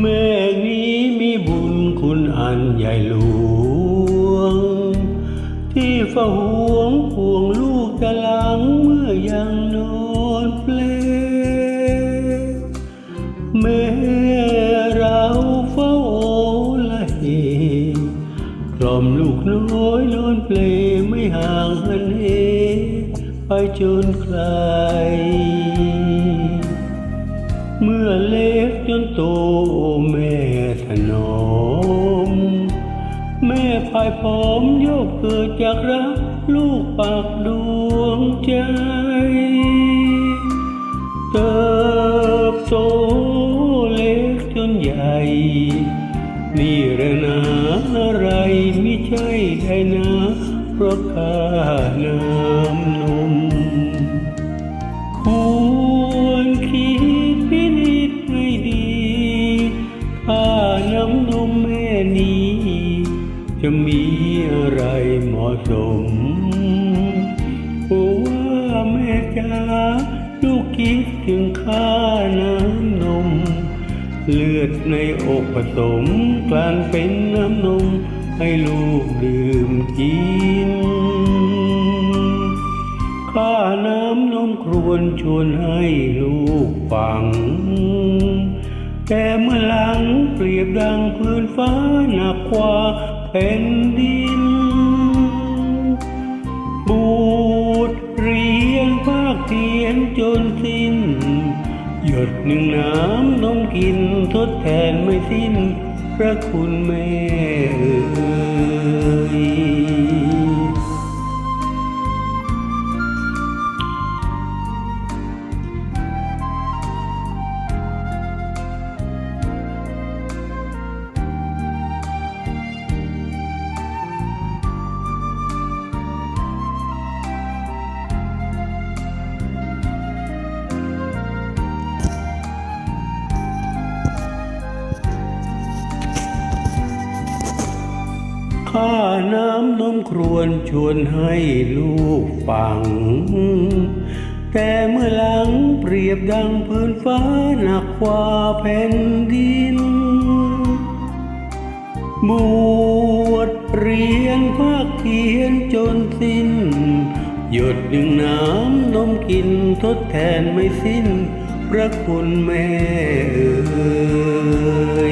แม่นี้มีบุญคุณอันใหญ่หลวง ที่เฝ้าห่วงห่วงลูกต่หลังเมื่อยังนอนเปลแม่เราเฝ้าโอละเหกล่อมลูกน้อยนอนเปลไม่ห่างหันเหไปจนไกล เมื่อเล็กจนโตแม่ถนอม แม่พายพร้อมโยกเกิดจากรักลูกปากดวงใจเติบโตเล็กจนใหญ่ นี่แหละนะอะไรไม่ใช่ได้นะเพราะข้าน้ำนมคู จะมีอะไรเหมาะสมโอ้ว่าแม่จ๋าลูกคิดถึงค่าน้ำนม เลือดในอกผสมกลั่นเป็นน้ำนม ให้ลูกดื่มกินข้าน้ำนมครวนชวนให้ลูกฟัง แต่เมื่อหลังเปรียบดังพื้นฟ้าหนักกว่า แผ่นดิน บูดเรียนภาคเทียนจนสิ้น หยดหนึ่งน้ำนมกินทดแทนไม่สิ้น พระคุณแม่เอ่ย ข้าน้ำนมครวนชวนให้ลูกฟัง แต่เมื่อหลังเปรียบดังพื้นฟ้าหนักกว่าแผ่นดิน บวชเรียนภาคเขียนจนสิ้น หยดหนึ่งน้ำนมกินทดแทนไม่สิ้น พระคุณแม่เอ่ย